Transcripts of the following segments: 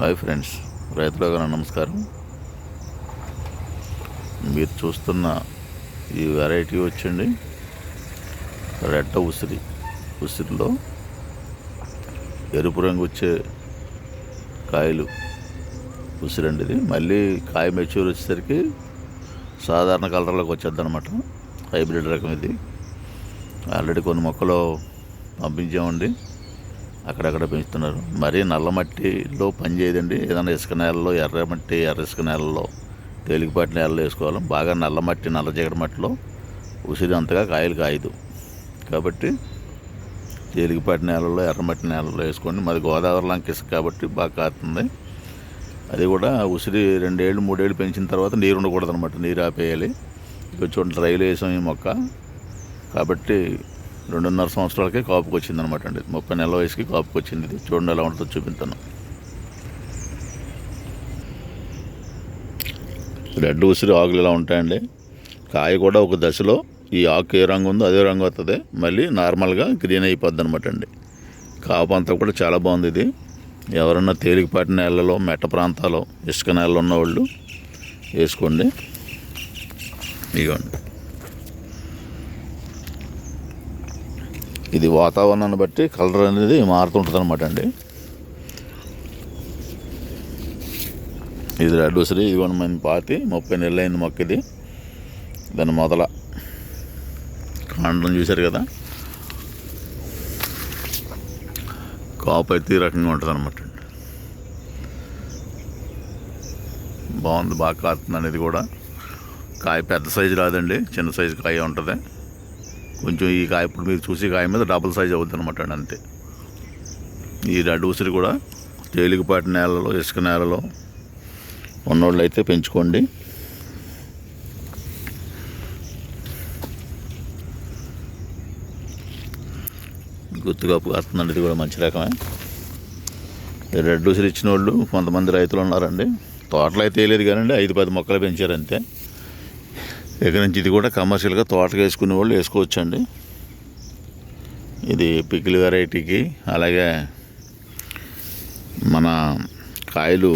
Hi friends రైతులకు నమస్కారం. మీరు చూస్తున్న ఈ వెరైటీ వచ్చండి రెడ్డ ఉసిరి. ఉసిరిలో ఎరుపు రంగు వచ్చే కాయలు ఉసిరి అండి ఇది. మళ్ళీ కాయ మెచ్యూర్ వచ్చేసరికి సాధారణ కలర్లోకి వచ్చేద్ది అనమాట హైబ్రిడ్ రకం ఇది. ఆల్రెడీ కొన్ని మొక్కలు పంపించామండి అక్కడక్కడ పెంచుతున్నారు. మరీ నల్ల మట్టిలో పని చేయదండి. ఏదైనా ఇసుక నేలలో ఎర్ర మట్టి ఎర్ర ఇసుక నేలలో తేలికపాటి నేలలో వేసుకోవాలి. బాగా నల్ల మట్టి నల్ల చీకటి మట్టిలో ఉసిరి అంతగా కాయలు కాయదు. కాబట్టి తేలికపాటి నేలలో ఎర్రమట్టి నేలలో వేసుకోండి. మరి గోదావరి లంక ఇసుక కాబట్టి బాగా కాస్తుంది అది కూడా ఉసిరి రెండేళ్ళు మూడేళ్ళు పెంచిన తర్వాత నీరు ఉండకూడదు అనమాట నీరు ఆపేయాలి. ఇక చూడండి రైలు వేసాం ఈ మొక్క. కాబట్టి రెండున్నర సంవత్సరాలకే కాపుకి వచ్చింది అనమాట అండి. ముప్పై నెలల వయసుకి కాపుకి వచ్చింది ఇది. చూడండి ఎలా ఉంటుందో చూపిస్తాను. రెడ్ ఉసిరి ఆకులు ఇలా ఉంటాయండి. కాయ కూడా ఒక దశలో ఈ ఆకు ఏ రంగు ఉందో అదే రంగు వస్తుంది మళ్ళీ నార్మల్గా గ్రీన్ అయిపోద్ది అనమాట అండి. కాపు అంతా కూడా చాలా బాగుంది ఇది. ఎవరన్నా తేలికపాటి నేలలో మెట్ట ప్రాంతాల్లో ఇసుక నేలలో ఉన్నవాళ్ళు వేసుకోండి. ఇదిగోండి ఇది వాతావరణాన్ని బట్టి కలర్ అనేది మారుతుంటుంది అనమాట అండి. ఇది రెడ్ ఉసిరి ఇది వన్ మంది పాతి ముప్పై నెలలు అయింది మొక్క ఇది దాని మొదల కాండం చూశారు కదా? కాపు అయితే ఈ రకంగా ఉంటుంది అనమాట అండి. బాగుంది బాగా కాస్తుంది అనేది కూడా. కాయ పెద్ద సైజు రాదండి చిన్న సైజు కాయ ఉంటుంది. కొంచెం ఈ కాయ ఇప్పుడు మీరు చూసి కాయ మీద డబుల్ సైజ్ అవుతుంది అనమాట అండి అంతే. ఈ రెడ్ ఉసిరి కూడా తేలికపాటి నేలలో ఇసుక నేలలో ఉన్నోళ్ళు అయితే పెంచుకోండి. గుర్తుగా వస్తుందండి ఇది కూడా మంచి రకమే. ఈ రెడ్ ఉసిరి ఇచ్చిన వాళ్ళు కొంతమంది రైతులు ఉన్నారండి. తోటలు అయితే వేయలేదు కానండి ఐదు పది మొక్కలు పెంచారు అంతే. ఇక నుంచి ఇది కూడా కమర్షియల్గా తోటకు వేసుకునే వాళ్ళు వేసుకోవచ్చండి. ఇది పికిల్ వెరైటీకి అలాగే మన కాయలు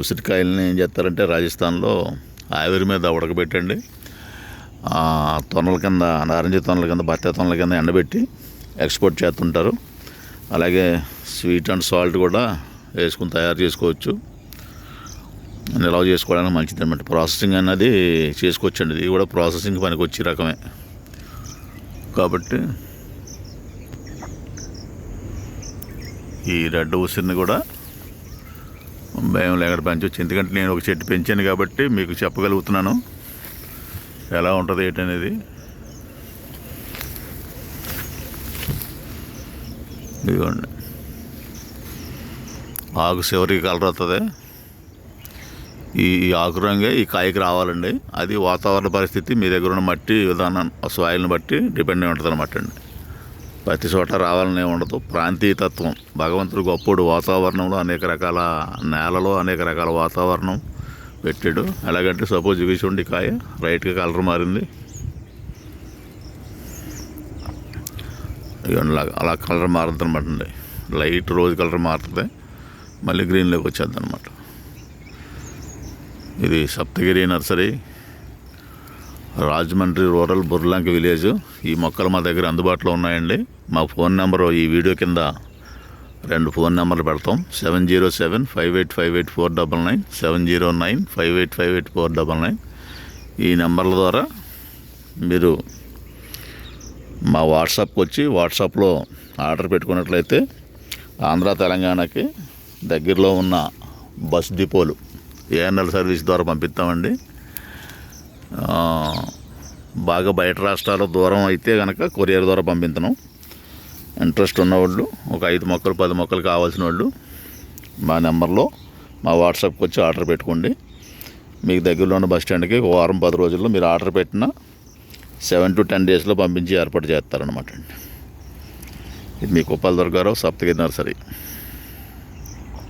ఉసిరికాయలని ఏం చేస్తారంటే రాజస్థాన్లో ఆవిరి మీద ఉడకబెట్టండి. తొనల కింద నారింజ తొనల కింద బత్తాయి తొనల కింద ఎండబెట్టి ఎక్స్పోర్ట్ చేస్తుంటారు. అలాగే స్వీట్ అండ్ సాల్ట్ కూడా వేసుకుని తయారు చేసుకోవచ్చు. నిల్వ చేసుకోవడానికి మంచిది అనమాట ప్రాసెసింగ్ అన్నది చేసుకోవచ్చండి. ఇది కూడా ప్రాసెసింగ్ పనికి వచ్చే రకమే. కాబట్టి ఈ రెడ్ ఉసిరిని కూడా భయం లేకుండా పెంచవచ్చు ఎందుకంటే నేను ఒక చెట్టు పెంచాను కాబట్టి మీకు చెప్పగలుగుతున్నాను. ఎలా ఉంటుంది ఏంటనేది ఇదిగోండి. ఆకు చివరికి కలర్ వస్తుంది ఈ ఆకురంగా ఈ కాయకి రావాలండి. అది వాతావరణ పరిస్థితి మీ దగ్గర ఉన్న మట్టి విధానం సాయిల్ని బట్టి డిపెండ్ అయి ఉంటుంది అనమాట అండి. ప్రతి చోట రావాలనే ఉండదు ఉండదు. ప్రాంతీయతత్వం భగవంతుడు గొప్పోడు వాతావరణంలో అనేక రకాల నేలలో అనేక రకాల వాతావరణం పెట్టాడు. ఎలాగంటే సపోజ్ ఇవి చూడండి కాయ రైట్గా కలర్ మారింది. అలా అలా కలర్ మారుతుంది అనమాట అండి. లైట్ రోజ్ కలర్ మారుతుంది. మళ్ళీ గ్రీన్లోకి వచ్చేద్ది అనమాట ఇది Saptagiri nursery Rajahmundry rural Burlanka village. ఈ మొక్కలు మా దగ్గర అందుబాటులో ఉన్నాయండి. మా ఫోన్ నెంబరు ఈ వీడియో కింద రెండు ఫోన్ నెంబర్లు పెడతాం. Seven zero seven five eight five eight four double nine seven zero nine five eight five eight four double nine. ఈ నెంబర్ల ద్వారా మీరు మా వాట్సాప్కి వచ్చి వాట్సాప్లో ఆర్డర్ పెట్టుకున్నట్లయితే ఆంధ్ర తెలంగాణకి దగ్గరలో ఉన్న బస్ డిపోలు ఏఎన్ఎల్ సర్వీస్ ద్వారా పంపిస్తామండి. బాగా బయట రాష్ట్రాల దూరం అయితే కనుక కొరియర్ ద్వారా పంపించను ఇంట్రెస్ట్ ఉన్నవాళ్ళు ఒక ఐదు మొక్కలు పది మొక్కలు కావాల్సిన వాళ్ళు మా నెంబర్లో మా వాట్సాప్కి వచ్చి ఆర్డర్ పెట్టుకోండి. మీకు దగ్గరలో ఉన్న బస్ స్టాండ్కి ఒక వారం పది రోజుల్లో మీరు ఆర్డర్ పెట్టిన సెవెన్ టు టెన్ డేస్లో పంపించి ఏర్పాటు చేస్తారనమాట అండి. ఇది మీ కుప్పాల దొరగారావు సప్తగిరి నర్సరీ.